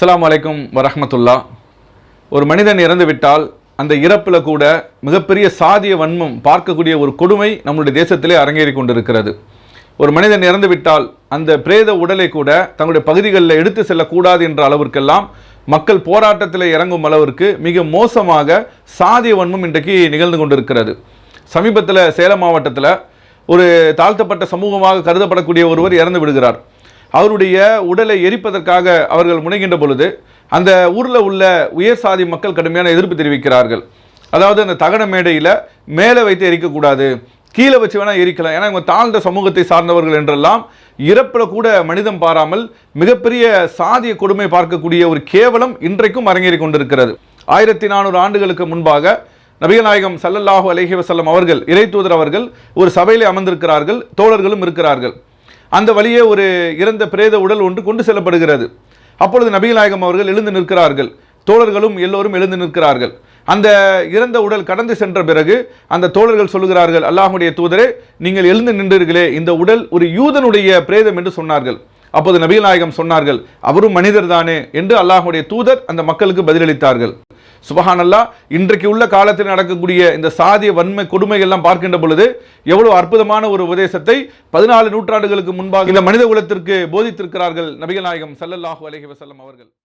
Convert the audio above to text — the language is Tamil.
அஸ்லாம் வலைக்கும் வரஹமத்துல்லா. ஒரு மனிதன் இறந்துவிட்டால் அந்த இறப்பில் கூட மிகப்பெரிய சாதிய வன்மம் பார்க்கக்கூடிய ஒரு கொடுமை நம்முடைய தேசத்திலே அரங்கேறி கொண்டிருக்கிறது. ஒரு மனிதன் இறந்துவிட்டால் அந்த பிரேத உடலை கூட தங்களுடைய பகுதிகளில் எடுத்து செல்லக்கூடாது என்ற அளவிற்கெல்லாம் மக்கள் போராட்டத்தில் இறங்கும் அளவிற்கு மிக மோசமாக சாதிய வன்மம் இன்றைக்கு நிகழ்ந்து கொண்டிருக்கிறது. சமீபத்தில் சேலம் மாவட்டத்தில் ஒரு தாழ்த்தப்பட்ட சமூகமாக கருதப்படக்கூடிய ஒருவர் இறந்து விடுகிறார். அவருடைய உடலை எரிப்பதற்காக அவர்கள் முனைகின்ற பொழுது அந்த ஊரில் உள்ள உயர் சாதி மக்கள் கடுமையான எதிர்ப்பு தெரிவிக்கிறார்கள். அதாவது அந்த தகன மேடையில் மேலே வைத்து எரிக்கக்கூடாது கீழே வச்சு வேணால் எரிக்கலாம். ஏன்னா இவங்க தாழ்ந்த சமூகத்தை சார்ந்தவர்கள் என்றெல்லாம் இறப்பில் கூட மனிதம் பாராமல் மிகப்பெரிய சாதிய கொடுமை பார்க்கக்கூடிய ஒரு கேவலம் இன்றைக்கும் அரங்கேறி கொண்டிருக்கிறது. ஆயிரத்தி நானூறு ஆண்டுகளுக்கு முன்பாக நபிகநாயகம் சல்லல்லாஹு அலஹி வசல்லம் அவர்கள் இறை தூதர் அவர்கள் ஒரு சபையிலே அமர்ந்திருக்கிறார்கள் தோழர்களும் இருக்கிறார்கள். அந்த வழியே ஒரு இறந்த பிரேத உடல் ஒன்று கொண்டு செல்லப்படுகிறது. அப்பொழுது நபிநாயகம் அவர்கள் எழுந்து நிற்கிறார்கள். தோழர்களும் எல்லோரும் எழுந்து நிற்கிறார்கள். அந்த இறந்த உடல் கடந்து சென்ற பிறகு அந்த தோழர்கள் சொல்லுகிறார்கள் அல்லாஹுடைய தூதரே நீங்கள் எழுந்து நின்றீர்களே இந்த உடல் ஒரு யூதனுடைய பிரேதம் என்று சொன்னார்கள். அப்போது நபிகள் நாயகம் சொன்னார்கள் அவரும் மனிதர் தானே என்று அல்லாஹுடைய தூதர் அந்த மக்களுக்கு பதிலளித்தார்கள். சுபஹானல்லா இன்றைக்கு உள்ள காலத்தில் நடக்கக்கூடிய இந்த சாதிய வன்மை கொடுமைகள்லாம் பார்க்கின்ற பொழுது எவ்வளவு அற்புதமான ஒரு உபதேசத்தை பதினாலு நூற்றாண்டுகளுக்கு முன்பாக இந்த மனித குலத்திற்கு போதித்திருக்கிறார்கள் நபிகள் நாயகம் சல்லல்லாஹு அலஹி வசல்லம் அவர்கள்.